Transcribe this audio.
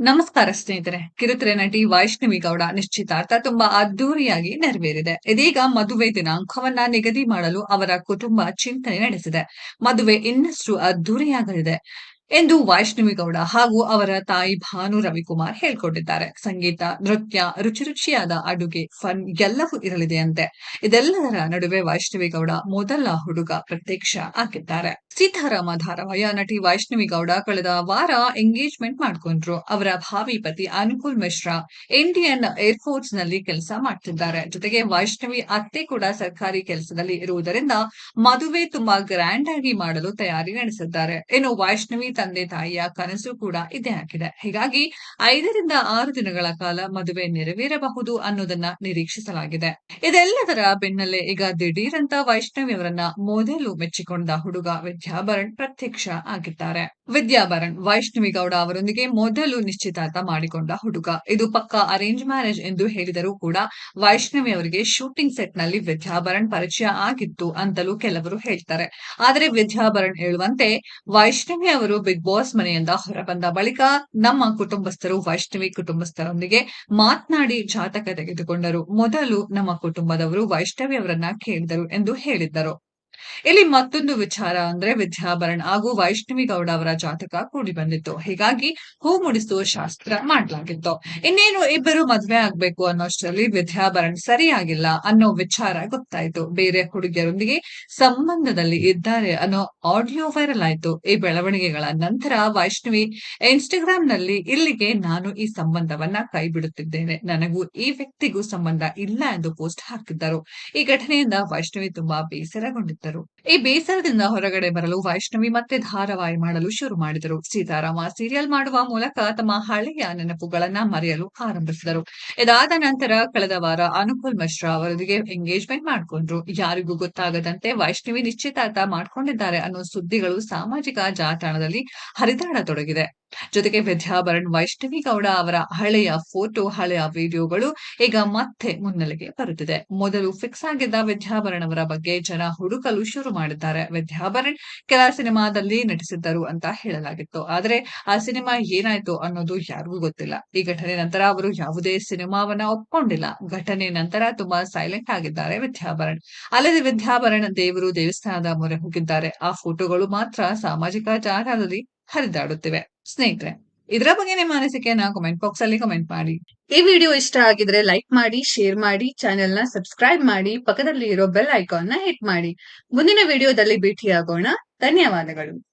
ನಮಸ್ಕಾರ ಸ್ನೇಹಿತರೆ, ಕಿರುತೆರೆ ನಟಿ ವೈಷ್ಣವಿ ಗೌಡ ನಿಶ್ಚಿತಾರ್ಥ ತುಂಬಾ ಅದ್ದೂರಿಯಾಗಿ ನೆರವೇರಿದೆ. ಇದೀಗ ಮದುವೆ ದಿನಾಂಕವನ್ನ ನಿಗದಿ ಮಾಡಲು ಅವರ ಕುಟುಂಬ ಚಿಂತನೆ ನಡೆಸಿದೆ. ಮದುವೆ ಇನ್ನಷ್ಟು ಅದ್ದೂರಿಯಾಗಲಿದೆ. ಎಂದು ವೈಷ್ಣವಿಗೌಡ ಹಾಗೂ ಅವರ ತಾಯಿ ಭಾನು ರವಿಕುಮಾರ್ ಹೇಳ್ಕೊಟ್ಟಿದ್ದಾರೆ. ಸಂಗೀತ, ನೃತ್ಯ ರುಚಿ ರುಚಿಯಾದ ಅಡುಗೆ ಫನ್ ಎಲ್ಲವೂ ಇರಲಿದೆಯಂತೆ. ಇದೆಲ್ಲದರ ನಡುವೆ ವೈಷ್ಣವಿಗೌಡ ಮೊದಲ ಹುಡುಗ ಪ್ರತ್ಯಕ್ಷ ಆಗಿದ್ದಾರೆ. ಸೀತಾರಾಮ ಧಾರಾವಾಹಿಯ ನಟಿ ವೈಷ್ಣವಿಗೌಡ ಕಳೆದ ವಾರ ಎಂಗೇಜ್ಮೆಂಟ್ ಮಾಡ್ಕೊಂಡ್ರು. ಅವರ ಭಾವಿ ಪತಿ ಅನುಕೂಲ್ ಮಿಶ್ರಾ ಇಂಡಿಯನ್ ಏರ್ಫೋರ್ಸ್ನಲ್ಲಿ ಕೆಲಸ ಮಾಡ್ತಿದ್ದಾರೆ. ಜೊತೆಗೆ ವೈಷ್ಣವಿ ಅತ್ತೆ ಕೂಡ ಸರ್ಕಾರಿ ಕೆಲಸದಲ್ಲಿ ಇರುವುದರಿಂದ ಮದುವೆ ತುಂಬಾ ಗ್ರ್ಯಾಂಡ್ ಆಗಿ ಮಾಡಲು ತಯಾರಿ ನಡೆಸಿದ್ದಾರೆ. ಇನ್ನು ವೈಷ್ಣವಿ ತಂದೆ ತಾಯಿಯ ಕನಸು ಕೂಡ ಇದೇ ಆಗಿದೆ. ಹೀಗಾಗಿ ಐದರಿಂದ ಆರು ದಿನಗಳ ಕಾಲ ಮದುವೆ ನೆರವೇರಬಹುದು ಅನ್ನೋದನ್ನ ನಿರೀಕ್ಷಿಸಲಾಗಿದೆ. ಇದೆಲ್ಲದರ ಬೆನ್ನಲ್ಲೇ ಈಗ ದಿಢೀರಂತ ವೈಷ್ಣವಿಯವರನ್ನ ಮೊದಲು ಮೆಚ್ಚಿಕೊಂಡ ಹುಡುಗ ವಿದ್ಯಾಭರಣ್ ಪ್ರತ್ಯಕ್ಷ ಆಗಿದ್ದಾರೆ. ವಿದ್ಯಾಭರಣ್ ವೈಷ್ಣವಿ ಗೌಡ ಅವರೊಂದಿಗೆ ಮೊದಲು ನಿಶ್ಚಿತಾರ್ಥ ಮಾಡಿಕೊಂಡ ಹುಡುಗ. ಇದು ಪಕ್ಕಾ ಅರೇಂಜ್ ಮ್ಯಾರೇಜ್ ಎಂದು ಹೇಳಿದರೂ ಕೂಡ ವೈಷ್ಣವಿ ಅವರಿಗೆ ಶೂಟಿಂಗ್ ಸೆಟ್ನಲ್ಲಿ ವಿದ್ಯಾಭರಣ್ ಪರಿಚಯ ಆಗಿತ್ತು ಅಂತಲೂ ಕೆಲವರು ಹೇಳ್ತಾರೆ. ಆದರೆ ವಿದ್ಯಾಭರಣ್ ಹೇಳುವಂತೆ ವೈಷ್ಣವಿ ಅವರು ಬಿಗ್ ಬಾಸ್ ಮನೆಯಿಂದ ಹೊರಬಂದ ಬಳಿಕ ನಮ್ಮ ಕುಟುಂಬಸ್ಥರು ವೈಷ್ಣವಿ ಕುಟುಂಬಸ್ಥರೊಂದಿಗೆ ಮಾತನಾಡಿ ಜಾತಕ ತೆಗೆದುಕೊಂಡರು. ಮೊದಲು ನಮ್ಮ ಕುಟುಂಬದವರು ವೈಷ್ಣವಿ ಅವರನ್ನ ಕೇಳಿದರು ಎಂದು ಹೇಳಿದ್ದರು. ಇಲ್ಲಿ ಮತ್ತೊಂದು ವಿಚಾರ ಅಂದ್ರೆ ವಿದ್ಯಾಭರಣ ಹಾಗೂ ವೈಷ್ಣವಿ ಗೌಡ ಅವರ ಜಾತಕ ಕೂಡಿ ಬಂದಿತ್ತು. ಹೀಗಾಗಿ ಹೂ ಮುಡಿಸುವ ಶಾಸ್ತ್ರ ಮಾಡಲಾಗಿತ್ತು. ಇನ್ನೇನು ಇಬ್ಬರು ಮದ್ವೆ ಆಗ್ಬೇಕು ಅನ್ನೋಷ್ಟರಲ್ಲಿ ವಿದ್ಯಾಭರಣ ಸರಿಯಾಗಿಲ್ಲ ಅನ್ನೋ ವಿಚಾರ ಗೊತ್ತಾಯ್ತು. ಬೇರೆ ಹುಡುಗಿಯರೊಂದಿಗೆ ಸಂಬಂಧದಲ್ಲಿ ಇದ್ದಾರೆ ಅನ್ನೋ ಆಡಿಯೋ ವೈರಲ್ ಆಯ್ತು. ಈ ಬೆಳವಣಿಗೆಗಳ ನಂತರ ವೈಷ್ಣವಿ ಇನ್ಸ್ಟಾಗ್ರಾಮ್ನಲ್ಲಿ ಇಲ್ಲಿಗೆ ನಾನು ಈ ಸಂಬಂಧವನ್ನ ಕೈ ಬಿಡುತ್ತಿದ್ದೇನೆ ನನಗೂ ಈ ವ್ಯಕ್ತಿಗೂ ಸಂಬಂಧ ಇಲ್ಲ ಎಂದು ಪೋಸ್ಟ್ ಹಾಕಿದ್ದರು. ಈ ಘಟನೆಯಿಂದ ವೈಷ್ಣವಿ ತುಂಬಾ ಬೇಸರಗೊಂಡಿದ್ದರು. Perú ಈ ಬೇಸರದಿಂದ ಹೊರಗಡೆ ಬರಲು ವೈಷ್ಣವಿ ಮತ್ತೆ ಧಾರಾವಾಹಿ ಮಾಡಲು ಶುರು ಮಾಡಿದರು. ಸೀತಾರಾಮ ಸೀರಿಯಲ್ ಮಾಡುವ ಮೂಲಕ ತಮ್ಮ ಹಳೆಯ ನೆನಪುಗಳನ್ನ ಮರೆಯಲು ಆರಂಭಿಸಿದರು. ಇದಾದ ನಂತರ ಕಳೆದ ವಾರ ಅನುಕೂಲ್ ಮಿಶ್ರಾ ಅವರೊಂದಿಗೆ ಎಂಗೇಜ್ಮೆಂಟ್ ಮಾಡಿಕೊಂಡ್ರು. ಯಾರಿಗೂ ಗೊತ್ತಾಗದಂತೆ ವೈಷ್ಣವಿ ನಿಶ್ಚಿತಾರ್ಥ ಮಾಡಿಕೊಂಡಿದ್ದಾರೆ ಅನ್ನೋ ಸುದ್ದಿಗಳು ಸಾಮಾಜಿಕ ಜಾಲತಾಣದಲ್ಲಿ ಹರಿದಾಡತೊಡಗಿದೆ ಜೊತೆಗೆ ವಿದ್ಯಾಭರಣ್ ವೈಷ್ಣವಿ ಗೌಡ ಅವರ ಹಳೆಯ ಫೋಟೋ ಹಳೆಯ ವಿಡಿಯೋಗಳು ಈಗ ಮತ್ತೆ ಮುನ್ನೆಲೆಗೆ ಬರುತ್ತಿದೆ. ಮೊದಲು ಫಿಕ್ಸ್ ಆಗಿದ್ದ ವಿದ್ಯಾಭರಣ್ ಅವರ ಬಗ್ಗೆ ಜನ ಹುಡುಕಲು ಶುರು ಮಾಡಿದ್ದಾರೆ ವಿದ್ಯಾಭರಣ್ ಕೆಲ ಸಿನಿಮಾದಲ್ಲಿ ನಟಿಸಿದ್ದರು ಅಂತ ಹೇಳಲಾಗಿತ್ತು. ಆದರೆ ಆ ಸಿನಿಮಾ ಏನಾಯ್ತು ಅನ್ನೋದು ಯಾರಿಗೂ ಗೊತ್ತಿಲ್ಲ. ಈ ಘಟನೆ ನಂತರ ಅವರು ಯಾವುದೇ ಸಿನಿಮಾವನ್ನ ಒಪ್ಕೊಂಡಿಲ್ಲ. ಘಟನೆ ನಂತರ ತುಂಬಾ ಸೈಲೆಂಟ್ ಆಗಿದ್ದಾರೆ ವಿದ್ಯಾಭರಣ್ ಅಲ್ಲದೆ ವಿದ್ಯಾಭರಣ್ ದೇವರು ದೇವಸ್ಥಾನದ ಮೊರೆ ಹೋಗಿದ್ದಾರೆ. ಆ ಫೋಟೋಗಳು ಮಾತ್ರ ಸಾಮಾಜಿಕ ಜಾಲದಲ್ಲಿ ಹರಿದಾಡುತ್ತಿವೆ. ಸ್ನೇಹಿತರೆ ಇದರ ಬಗ್ಗೆ ನಿಮ್ಮ ಅನಿಸಿಕೆಯನ್ನ ಕಮೆಂಟ್ ಬಾಕ್ಸ್ ಅಲ್ಲಿ ಕಮೆಂಟ್ ಮಾಡಿ. ಈ ವಿಡಿಯೋ ಇಷ್ಟ ಆಗಿದ್ರೆ ಲೈಕ್ ಮಾಡಿ ಶೇರ್ ಮಾಡಿ ಚಾನೆಲ್ನ ಸಬ್ಸ್ಕ್ರೈಬ್ ಮಾಡಿ ಪಕ್ಕದಲ್ಲಿ ಇರೋ ಬೆಲ್ ಐಕಾನ್ನ ಹಿಟ್ ಮಾಡಿ. ಮುಂದಿನ ವಿಡಿಯೋದಲ್ಲಿ ಭೇಟಿಯಾಗೋಣ. ಧನ್ಯವಾದಗಳು.